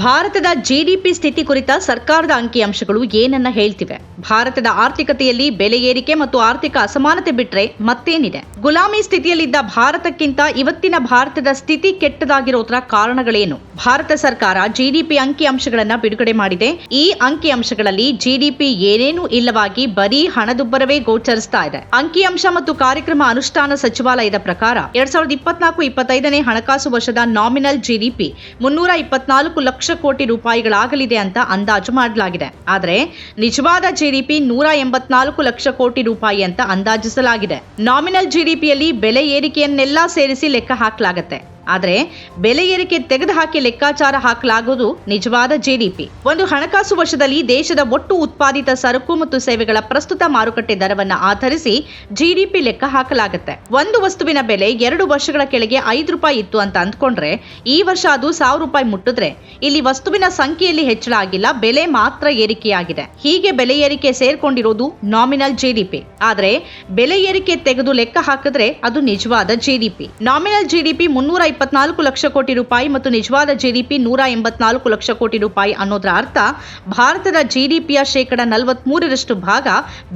ಭಾರತದ ಜಿಡಿಪಿ ಸ್ಥಿತಿ ಕುರಿತ ಸರ್ಕಾರದ ಅಂಕಿಅಂಶಗಳು ಏನನ್ನ ಹೇಳ್ತಿವೆ? ಭಾರತದ ಆರ್ಥಿಕತೆಯಲ್ಲಿ ಬೆಲೆ ಏರಿಕೆ ಮತ್ತು ಆರ್ಥಿಕ ಅಸಮಾನತೆ ಬಿಟ್ರೆ ಮತ್ತೇನಿದೆ? ಗುಲಾಮಿ ಸ್ಥಿತಿಯಲ್ಲಿದ್ದ ಭಾರತಕ್ಕಿಂತ ಇವತ್ತಿನ ಭಾರತದ ಸ್ಥಿತಿ ಕೆಟ್ಟದಾಗಿರೋದ್ರ ಕಾರಣಗಳೇನು? ಭಾರತ ಸರ್ಕಾರ ಜಿಡಿಪಿ ಅಂಕಿಅಂಶಗಳನ್ನ ಬಿಡುಗಡೆ ಮಾಡಿದೆ. ಈ ಅಂಕಿಅಂಶಗಳಲ್ಲಿ ಜಿಡಿಪಿ ಏನೇನೂ ಇಲ್ಲವಾಗಿ ಬರೀ ಹಣದುಬ್ಬರವೇ ಗೋಚರಿಸ್ತಾ ಇದೆ. ಅಂಕಿಅಂಶ ಮತ್ತು ಕಾರ್ಯಕ್ರಮ ಅನುಷ್ಠಾನ ಸಚಿವಾಲಯದ ಪ್ರಕಾರ ಎರಡ್ ಸಾವಿರದ ಇಪ್ಪತ್ನಾಲ್ಕು ಇಪ್ಪತ್ತೈದನೇ ಹಣಕಾಸು ವರ್ಷದ ನಾಮಿನಲ್ ಜಿಡಿಪಿ ಮುನ್ನೂರ ಇಪ್ಪತ್ನಾಲ್ಕು ಲಕ್ಷ ಕೋಟಿ ರೂಪಾಯಿಗಳಾಗಲಿದೆ ಅಂತ ಅಂದಾಜು ಮಾಡಲಾಗಿದೆ. ಆದರೆ ನಿಜವಾದ ಜಿಡಿಪಿ ನೂರ ಎಂಬತ್ನಾಲ್ಕು ಲಕ್ಷ ಕೋಟಿ ರೂಪಾಯಿ ಅಂತ ಅಂದಾಜಿಸಲಾಗಿದೆ. ನಾಮಿನಲ್ ಜಿಡಿಪಿಯಲ್ಲಿ ಬೆಲೆ ಏರಿಕೆಯನ್ನೆಲ್ಲ ಸೇರಿಸಿ ಲೆಕ್ಕ ಹಾಕಲಾಗುತ್ತೆ. ಆದರೆ ಬೆಲೆ ಏರಿಕೆ ತೆಗೆದುಹಾಕಿ ಲೆಕ್ಕಾಚಾರ ಹಾಕಲಾಗುವುದು ನಿಜವಾದ ಜಿಡಿಪಿ. ಒಂದು ಹಣಕಾಸು ವರ್ಷದಲ್ಲಿ ದೇಶದ ಒಟ್ಟು ಉತ್ಪಾದಿತ ಸರಕು ಮತ್ತು ಸೇವೆಗಳ ಪ್ರಸ್ತುತ ಮಾರುಕಟ್ಟೆ ದರವನ್ನು ಆಧರಿಸಿ ಜಿಡಿಪಿ ಲೆಕ್ಕ ಹಾಕಲಾಗುತ್ತೆ. ಒಂದು ವಸ್ತುವಿನ ಬೆಲೆ ಎರಡು ವರ್ಷಗಳ ಕೆಳಗೆ ಐದು ರೂಪಾಯಿ ಇತ್ತು ಅಂತ ಅಂದ್ಕೊಂಡ್ರೆ ಈ ವರ್ಷ ಅದು ಸಾವಿರ ರೂಪಾಯಿ ಮುಟ್ಟಿದ್ರೆ ಇಲ್ಲಿ ವಸ್ತುವಿನ ಸಂಖ್ಯೆಯಲ್ಲಿ ಹೆಚ್ಚಳ ಆಗಿಲ್ಲ, ಬೆಲೆ ಮಾತ್ರ ಏರಿಕೆಯಾಗಿದೆ. ಹೀಗೆ ಬೆಲೆ ಏರಿಕೆ ಸೇರ್ಕೊಂಡಿರೋದು ನಾಮಿನಲ್ ಜಿಡಿಪಿ. ಆದರೆ ಬೆಲೆ ಏರಿಕೆ ತೆಗೆದು ಲೆಕ್ಕ ಹಾಕಿದ್ರೆ ಅದು ನಿಜವಾದ ಜಿಡಿಪಿ. ನಾಮಿನಲ್ ಜಿಡಿಪಿ ಮುನ್ನೂರ ಇಪ್ಪತ್ನಾಲ್ಕು ಲಕ್ಷ ಕೋಟಿ ರೂಪಾಯಿ ಮತ್ತು ನಿಜವಾದ ಜಿಡಿಪಿ ನೂರ ಎಂಬತ್ನಾಲ್ಕು ಲಕ್ಷ ಕೋಟಿ ರೂಪಾಯಿ ಅನ್ನೋದರ ಅರ್ಥ ಭಾರತದ ಜಿಡಿಪಿಯ ಶೇಕಡ ನಲವತ್ಮೂರರಷ್ಟು ಭಾಗ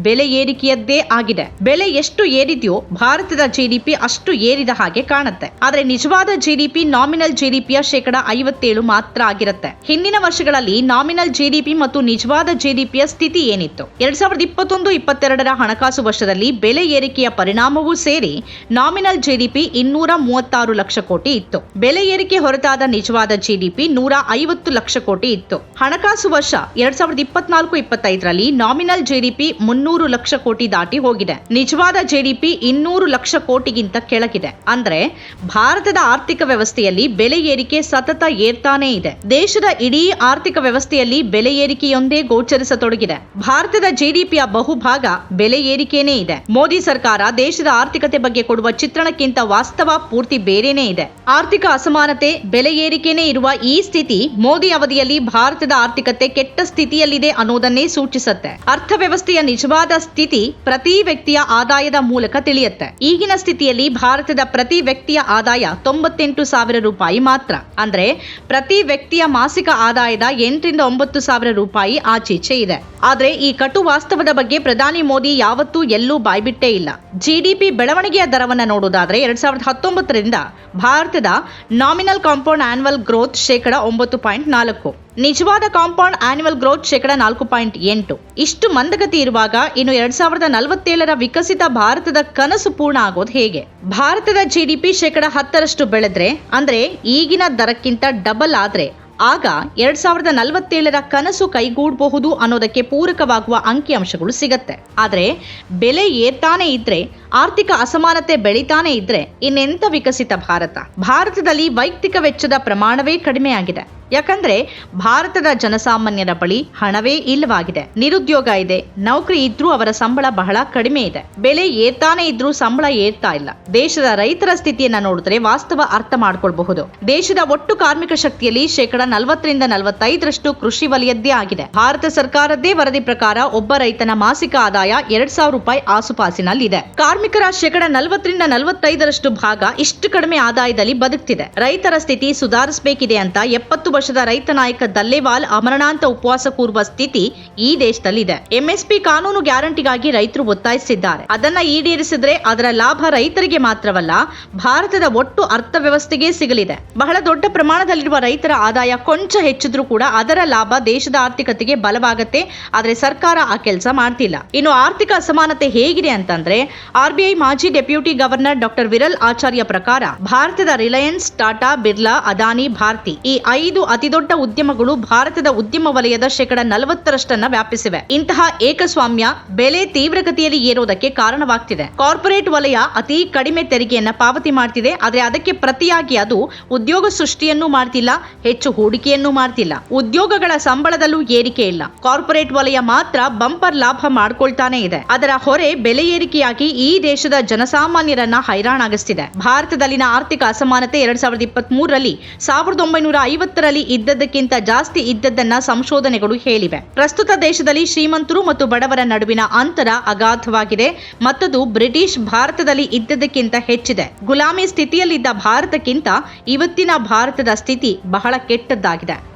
ಬೆಲೆ ಏರಿಕೆಯದ್ದೇ ಆಗಿದೆ. ಬೆಲೆ ಎಷ್ಟು ಏರಿದೆಯೋ ಭಾರತದ ಜಿಡಿಪಿ ಅಷ್ಟು ಏರಿದ ಹಾಗೆ ಕಾಣುತ್ತೆ. ಆದರೆ ನಿಜವಾದ ಜಿಡಿಪಿ ನಾಮಿನಲ್ ಜಿಡಿಪಿಯ ಶೇಕಡ ಐವತ್ತೇಳು ಮಾತ್ರ ಆಗಿರುತ್ತೆ. ಹಿಂದಿನ ವರ್ಷಗಳಲ್ಲಿ ನಾಮಿನಲ್ ಜಿಡಿಪಿ ಮತ್ತು ನಿಜವಾದ ಜಿಡಿಪಿಯ ಸ್ಥಿತಿ ಏನಿತ್ತು? ಎರಡ್ ಸಾವಿರದ ಇಪ್ಪತ್ತೊಂದು, ಇಪ್ಪತ್ತೆರಡರ ಹಣಕಾಸು ವರ್ಷದಲ್ಲಿ ಬೆಲೆ ಏರಿಕೆಯ ಪರಿಣಾಮವೂ ಸೇರಿ ನಾಮಿನಲ್ ಜಿಡಿಪಿ ಇನ್ನೂರ ಮೂವತ್ತಾರು ಲಕ್ಷ ಕೋಟಿ. ಇತ್ತು. ಬೆಲೆ ಏರಿಕೆ ಹೊರತಾದ ನಿಜವಾದ ಜಿಡಿಪಿ ನೂರ ಐವತ್ತು ಲಕ್ಷ ಕೋಟಿ ಇತ್ತು. ಹಣಕಾಸು ವರ್ಷ ಎರಡ್ ಸಾವಿರದ ಇಪ್ಪತ್ನಾಲ್ಕು ಇಪ್ಪತ್ತೈದರಲ್ಲಿ ನಾಮಿನಲ್ ಜಿಡಿಪಿ ಮುನ್ನೂರು ಲಕ್ಷ ಕೋಟಿ ದಾಟಿ ಹೋಗಿದೆ. ನಿಜವಾದ ಜಿಡಿಪಿ ಇನ್ನೂರು ಲಕ್ಷ ಕೋಟಿಗಿಂತ ಕೆಳಗಿದೆ. ಅಂದ್ರೆ ಭಾರತದ ಆರ್ಥಿಕ ವ್ಯವಸ್ಥೆಯಲ್ಲಿ ಬೆಲೆ ಏರಿಕೆ ಸತತ ಏರ್ತಾನೇ ಇದೆ. ದೇಶದ ಇಡೀ ಆರ್ಥಿಕ ವ್ಯವಸ್ಥೆಯಲ್ಲಿ ಬೆಲೆ ಏರಿಕೆಯೊಂದೇ ಗೋಚರಿಸತೊಡಗಿದೆ. ಭಾರತದ ಜಿಡಿಪಿಯ ಬಹುಭಾಗ ಬೆಲೆ ಏರಿಕೆನೇ ಇದೆ. ಮೋದಿ ಸರ್ಕಾರ ದೇಶದ ಆರ್ಥಿಕತೆ ಬಗ್ಗೆ ಕೊಡುವ ಚಿತ್ರಣಕ್ಕಿಂತ ವಾಸ್ತವ ಪೂರ್ತಿ ಬೇರೆನೇ ಇದೆ. ಆರ್ಥಿಕ ಅಸಮಾನತೆ, ಬೆಲೆ ಏರಿಕೆನೇ ಇರುವ ಈ ಸ್ಥಿತಿ ಮೋದಿ ಅವಧಿಯಲ್ಲಿ ಭಾರತದ ಆರ್ಥಿಕತೆ ಕೆಟ್ಟ ಸ್ಥಿತಿಯಲ್ಲಿದೆ ಅನ್ನೋದನ್ನೇ ಸೂಚಿಸುತ್ತೆ. ಅರ್ಥವ್ಯವಸ್ಥೆಯ ನಿಜವಾದ ಸ್ಥಿತಿ ಪ್ರತಿ ವ್ಯಕ್ತಿಯ ಆದಾಯದ ಮೂಲಕ ತಿಳಿಯುತ್ತೆ. ಈಗಿನ ಸ್ಥಿತಿಯಲ್ಲಿ ಭಾರತದ ಪ್ರತಿ ವ್ಯಕ್ತಿಯ ಆದಾಯ ತೊಂಬತ್ತೆಂಟು ಸಾವಿರ ರೂಪಾಯಿ ಮಾತ್ರ. ಅಂದ್ರೆ ಪ್ರತಿ ವ್ಯಕ್ತಿಯ ಮಾಸಿಕ ಆದಾಯದ ಎಂಟರಿಂದ ಒಂಬತ್ತು ಸಾವಿರ ರೂಪಾಯಿ ಆಚೀಚೆ ಇದೆ. ಆದ್ರೆ ಈ ಕಟು ವಾಸ್ತವದ ಬಗ್ಗೆ ಪ್ರಧಾನಿ ಮೋದಿ ಯಾವತ್ತೂ ಎಲ್ಲೂ ಬಾಯ್ಬಿಟ್ಟೇ ಇಲ್ಲ. ಜಿಡಿಪಿ ಬೆಳವಣಿಗೆಯ ದರವನ್ನ ನೋಡೋದಾದ್ರೆ ಎರಡ್ ಸಾವಿರದ ಹತ್ತೊಂಬತ್ತರಿಂದ ಭಾರತದ ನಾಮಿನಲ್ ಕಾಂಪೌಂಡ್ ಆನ್ಯುವಲ್ ಗ್ರೋತ್ ಶೇಕಡ ಒಂಬತ್ತು ಪಾಯಿಂಟ್ ನಾಲ್ಕು. ನಿಜವಾದ ಕಾಂಪೌಂಡ್ ಆನ್ಯುವಲ್ ಗ್ರೋತ್ ಶೇಕಡ ನಾಲ್ಕು ಪಾಯಿಂಟ್ ಎಂಟು. ಇಷ್ಟು ಮಂದಗತಿ ಇರುವಾಗ ಇನ್ನು ಎರಡ್ ಸಾವಿರದ ನಲವತ್ತೇಳರ ವಿಕಸಿತ ಭಾರತದ ಕನಸು ಪೂರ್ಣ ಆಗೋದು ಹೇಗೆ? ಭಾರತದ ಜಿಡಿಪಿ ಶೇಕಡ ಹತ್ತರಷ್ಟು ಬೆಳೆದ್ರೆ, ಅಂದ್ರೆ ಈಗಿನ ದರಕ್ಕಿಂತ ಡಬಲ್ ಆದ್ರೆ ಆಗ ಎರಡ್ ಸಾವಿರದ ನಲವತ್ತೇಳರ ಕನಸು ಕೈಗೂಡಬಹುದು ಅನ್ನೋದಕ್ಕೆ ಪೂರಕವಾಗುವ ಅಂಕಿಅಂಶಗಳು ಸಿಗತ್ತೆ. ಆದರೆ ಬೆಲೆ ಏರ್ತಾನೆ ಇದ್ರೆ, ಆರ್ಥಿಕ ಅಸಮಾನತೆ ಬೆಳಿತಾನೆ ಇದ್ರೆ ಇನ್ನೆಂಥ ವಿಕಸಿತ ಭಾರತ? ಭಾರತದಲ್ಲಿ ವೈಯಕ್ತಿಕ ವೆಚ್ಚದ ಪ್ರಮಾಣವೇ ಕಡಿಮೆಯಾಗಿದೆ. ಯಾಕಂದ್ರೆ ಭಾರತದ ಜನಸಾಮಾನ್ಯರ ಬಳಿ ಹಣವೇ ಇಲ್ಲವಾಗಿದೆ. ನಿರುದ್ಯೋಗ ಇದೆ. ನೌಕರಿ ಇದ್ರೂ ಅವರ ಸಂಬಳ ಬಹಳ ಕಡಿಮೆ ಇದೆ. ಬೆಲೆ ಏರ್ತಾನೆ ಇದ್ರೂ ಸಂಬಳ ಏರ್ತಾ ಇಲ್ಲ. ದೇಶದ ರೈತರ ಸ್ಥಿತಿಯನ್ನ ನೋಡಿದ್ರೆ ವಾಸ್ತವ ಅರ್ಥ ಮಾಡ್ಕೊಳ್ಬಹುದು. ದೇಶದ ಒಟ್ಟು ಕಾರ್ಮಿಕ ಶಕ್ತಿಯಲ್ಲಿ ಶೇಕಡ ನಲವತ್ತರಿಂದ ನಲವತ್ತೈದರಷ್ಟು ಕೃಷಿ ವಲಯದ್ದೇ ಆಗಿದೆ. ಭಾರತ ಸರ್ಕಾರದ್ದೇ ವರದಿ ಪ್ರಕಾರ ಒಬ್ಬ ರೈತನ ಮಾಸಿಕ ಆದಾಯ ಎರಡ್ ಸಾವಿರ ರೂಪಾಯಿ ಆಸುಪಾಸಿನಲ್ಲಿದೆ. ಕಾರ್ಮಿಕರ ಶೇಕಡ ನಲವತ್ತರಿಂದ ನಲವತ್ತೈದರಷ್ಟು ಭಾಗ ಇಷ್ಟು ಕಡಿಮೆ ಆದಾಯದಲ್ಲಿ ಬದುಕ್ತಿದೆ. ರೈತರ ಸ್ಥಿತಿ ಸುಧಾರಿಸಬೇಕಿದೆ ಅಂತ ಎಪ್ಪತ್ತು ವರ್ಷದ ರೈತ ನಾಯಕ ದಲ್ಲೇವಾಲ್ ಅಮರಣಾಂತ ಉಪವಾಸ ಕೂರುವ ಸ್ಥಿತಿ ಈ ದೇಶದಲ್ಲಿದೆ. ಎಂಎಸ್ಪಿ ಕಾನೂನು ಗ್ಯಾರಂಟಿಗಾಗಿ ರೈತರು ಒತ್ತಾಯಿಸಿದ್ದಾರೆ. ಅದನ್ನ ಈಡೇರಿಸಿದ್ರೆ ಅದರ ಲಾಭ ರೈತರಿಗೆ ಮಾತ್ರವಲ್ಲ, ಭಾರತದ ಒಟ್ಟು ಅರ್ಥವ್ಯವಸ್ಥೆಗೆ ಸಿಗಲಿದೆ. ಬಹಳ ದೊಡ್ಡ ಪ್ರಮಾಣದಲ್ಲಿರುವ ರೈತರ ಆದಾಯ ಕೊಂಚ ಹೆಚ್ಚಿದ್ರೂ ಕೂಡ ಅದರ ಲಾಭ ದೇಶದ ಆರ್ಥಿಕತೆಗೆ ಬಲವಾಗತ್ತೆ. ಆದರೆ ಸರ್ಕಾರ ಆ ಕೆಲಸ ಮಾಡ್ತಿಲ್ಲ. ಇನ್ನು ಆರ್ಥಿಕ ಅಸಮಾನತೆ ಹೇಗಿದೆ ಅಂತಂದ್ರೆ ಆರ್ಬಿಐ ಮಾಜಿ deputy governor doctor Viral Acharya ಪ್ರಕಾರ, ಭಾರತದ ರಿಲಯನ್ಸ್ ಟಾಟಾ, ಬಿರ್ಲಾ, ಅದಾನಿ, ಭಾರತಿ ಈ ಐದು ಅತಿದೊಡ್ಡ ಉದ್ಯಮಗಳು ಭಾರತದ ಉದ್ಯಮ ವಲಯದ ಶೇಕಡ ನಲವತ್ತರಷ್ಟನ್ನ ವ್ಯಾಪಿಸಿವೆ. ಇಂತಹ ಏಕಸ್ವಾಮ್ಯ ಬೆಲೆ ತೀವ್ರಗತಿಯಲ್ಲಿ ಏರೋದಕ್ಕೆ ಕಾರಣವಾಗ್ತಿದೆ. ಕಾರ್ಪೊರೇಟ್ ವಲಯ ಅತಿ ಕಡಿಮೆ ತೆರಿಗೆಯನ್ನ ಪಾವತಿ ಮಾಡ್ತಿದೆ. ಆದರೆ ಅದಕ್ಕೆ ಪ್ರತಿಯಾಗಿ ಅದು ಉದ್ಯೋಗ ಸೃಷ್ಟಿಯನ್ನು ಮಾಡ್ತಿಲ್ಲ, ಹೆಚ್ಚು ಹೂಡಿಕೆಯನ್ನು ಮಾಡ್ತಿಲ್ಲ. ಉದ್ಯೋಗಗಳ ಸಂಬಳದಲ್ಲೂ ಏರಿಕೆ ಇಲ್ಲ. ಕಾರ್ಪೊರೇಟ್ ವಲಯ ಮಾತ್ರ ಬಂಪರ್ ಲಾಭ ಮಾಡ್ಕೊಳ್ತಾನೆ ಇದೆ. ಅದರ ಹೊರೆ ಬೆಲೆ ಏರಿಕೆಯಾಗಿ ಈ ದೇಶದ ಜನಸಾಮಾನ್ಯರನ್ನ ಹೈರಾಣಾಗಿಸ್ತಿದೆ. ಭಾರತದಲ್ಲಿನ ಆರ್ಥಿಕ ಅಸಮಾನತೆ ಎರಡ್ ಸಾವಿರದ ಇಪ್ಪತ್ತ್ ಮೂರರಲ್ಲಿ ಸಾವಿರದ ಒಂಬೈನೂರ ಐವತ್ತರಲ್ಲಿ ಇದ್ದದ್ದಕ್ಕಿಂತ ಜಾಸ್ತಿ ಇದ್ದದ್ದನ್ನ ಸಂಶೋಧನೆಗಳು ಹೇಳಿವೆ. ಪ್ರಸ್ತುತ ದೇಶದಲ್ಲಿ ಶ್ರೀಮಂತರು ಮತ್ತು ಬಡವರ ನಡುವಿನ ಅಂತರ ಅಗಾಧವಾಗಿದೆ. ಮತ್ತದು ಬ್ರಿಟಿಷ್ ಭಾರತದಲ್ಲಿ ಇದ್ದದ್ದಕ್ಕಿಂತ ಹೆಚ್ಚಿದೆ. ಗುಲಾಮಿ ಸ್ಥಿತಿಯಲ್ಲಿದ್ದ ಭಾರತಕ್ಕಿಂತ ಇವತ್ತಿನ ಭಾರತದ ಸ್ಥಿತಿ ಬಹಳ ಕೆಟ್ಟದ್ದಾಗಿದೆ.